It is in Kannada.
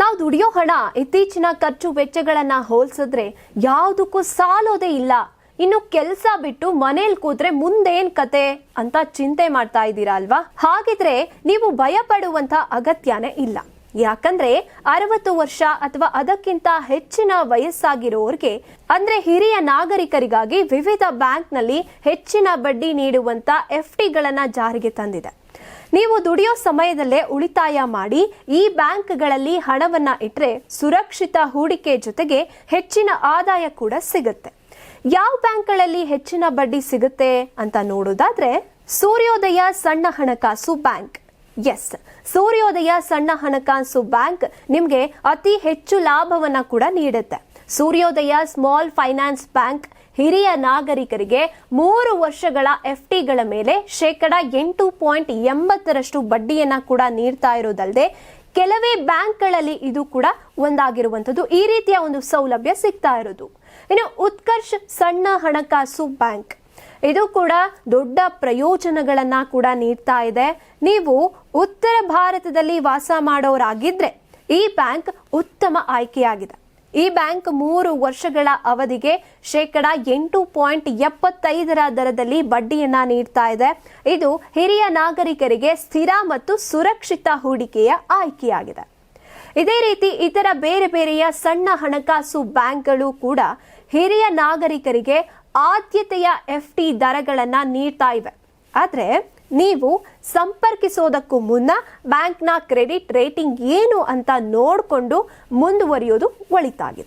ನಾವು ದುಡಿಯೋ ಹಣ ಇತ್ತೀಚಿನ ಖರ್ಚು ವೆಚ್ಚಗಳನ್ನ ಹೋಲ್ಸಿದ್ರೆ ಯಾವುದಕ್ಕೂ ಸಾಲೋದೇ ಇಲ್ಲ. ಇನ್ನು ಕೆಲಸ ಬಿಟ್ಟು ಮನೇಲಿ ಕೂತ್ರೆ ಮುಂದೇನ್ ಕತೆ ಅಂತ ಚಿಂತೆ ಮಾಡ್ತಾ ಇದ್ದೀರಾ ಅಲ್ವಾ? ಹಾಗಿದ್ರೆ ನೀವು ಭಯ ಪಡುವಂತ ಅಗತ್ಯನೇ ಇಲ್ಲ. ಯಾಕಂದ್ರೆ ಅರವತ್ತು ವರ್ಷ ಅಥವಾ ಅದಕ್ಕಿಂತ ಹೆಚ್ಚಿನ ವಯಸ್ಸಾಗಿರೋರ್ಗೆ, ಅಂದ್ರೆ ಹಿರಿಯ ನಾಗರಿಕರಿಗಾಗಿ ವಿವಿಧ ಬ್ಯಾಂಕ್ನಲ್ಲಿ ಹೆಚ್ಚಿನ ಬಡ್ಡಿ ನೀಡುವಂತ ಎಫ್ ಟಿಗಳನ್ನ ಜಾರಿಗೆ ತಂದಿದೆ. ನೀವು ದುಡಿಯೋ ಸಮಯದಲ್ಲೇ ಉಳಿತಾಯ ಮಾಡಿ ಈ ಬ್ಯಾಂಕ್ಗಳಲ್ಲಿ ಹಣವನ್ನ ಇಟ್ಟರೆ ಸುರಕ್ಷಿತ ಹೂಡಿಕೆ ಜೊತೆಗೆ ಹೆಚ್ಚಿನ ಆದಾಯ ಕೂಡ ಸಿಗುತ್ತೆ. ಯಾವ ಬ್ಯಾಂಕ್ಗಳಲ್ಲಿ ಹೆಚ್ಚಿನ ಬಡ್ಡಿ ಸಿಗುತ್ತೆ ಅಂತ ನೋಡೋದಾದ್ರೆ ಸೂರ್ಯೋದಯ ಸಣ್ಣ ಹಣಕಾಸು ಬ್ಯಾಂಕ್. ಎಸ್, ಸೂರ್ಯೋದಯ ಸಣ್ಣ ಹಣಕಾಸು ಬ್ಯಾಂಕ್ ನಿಮಗೆ ಅತಿ ಹೆಚ್ಚು ಲಾಭವನ್ನ ಕೂಡ ನೀಡುತ್ತೆ. ಸೂರ್ಯೋದಯ ಸ್ಮಾಲ್ ಫೈನಾನ್ಸ್ ಬ್ಯಾಂಕ್ ಹಿರಿಯ ನಾಗರಿಕರಿಗೆ ಮೂರು ವರ್ಷಗಳ ಎಫ್ ಟಿಗಳ ಮೇಲೆ ಶೇಕಡ ಎಂಟು ಪಾಯಿಂಟ್ ಎಂಬತ್ತರಷ್ಟು ಬಡ್ಡಿಯನ್ನ ಕೂಡ ನೀಡ್ತಾ ಇರೋದಲ್ಲದೆ ಕೆಲವೇ ಬ್ಯಾಂಕ್ಗಳಲ್ಲಿ ಇದು ಕೂಡ ಒಂದಾಗಿರುವಂಥದ್ದು. ಈ ರೀತಿಯ ಒಂದು ಸೌಲಭ್ಯ ಸಿಗ್ತಾ ಇರೋದು. ಇನ್ನು ಉತ್ಕರ್ಷ್ ಸಣ್ಣ ಹಣಕಾಸು ಬ್ಯಾಂಕ್. ಇದು ಕೂಡ ದೊಡ್ಡ ಪ್ರಯೋಜನಗಳನ್ನ ಕೂಡ ನೀಡ್ತಾ ಇದೆ. ನೀವು ಉತ್ತರ ಭಾರತದಲ್ಲಿ ವಾಸ ಮಾಡೋರಾಗಿದ್ರೆ ಈ ಬ್ಯಾಂಕ್ ಉತ್ತಮ ಆಯ್ಕೆಯಾಗಿದೆ. ಈ ಬ್ಯಾಂಕ್ ಮೂರು ವರ್ಷಗಳ ಅವಧಿಗೆ ಶೇಕಡ ಎಂಟು ಪಾಯಿಂಟ್ ಎಪ್ಪತ್ತೈದರ ದರದಲ್ಲಿ ಬಡ್ಡಿಯನ್ನ ನೀಡ್ತಾ ಇದೆ. ಇದು ಹಿರಿಯ ನಾಗರಿಕರಿಗೆ ಸ್ಥಿರ ಮತ್ತು ಸುರಕ್ಷಿತ ಹೂಡಿಕೆಯ ಆಯ್ಕೆಯಾಗಿದೆ. ಇದೇ ರೀತಿ ಇತರ ಬೇರೆ ಬೇರೆಯ ಸಣ್ಣ ಹಣಕಾಸು ಬ್ಯಾಂಕ್ಗಳು ಕೂಡ ಹಿರಿಯ ನಾಗರಿಕರಿಗೆ ಆದ್ಯತೆಯ ಎಫ್ ಟಿ ದರಗಳನ್ನು ನೀಡ್ತಾ ಇವೆ. ಆದ್ರೆ ನೀವು ಸಂಪರ್ಕಿಸೋದಕ್ಕೂ ಮುನ್ನ ಬ್ಯಾಂಕ್ನ ಕ್ರೆಡಿಟ್ ರೇಟಿಂಗ್ ಏನು ಅಂತ ನೋಡಿಕೊಂಡು ಮುಂದುವರಿಯೋದು ಒಳಿತಾಗಿದೆ.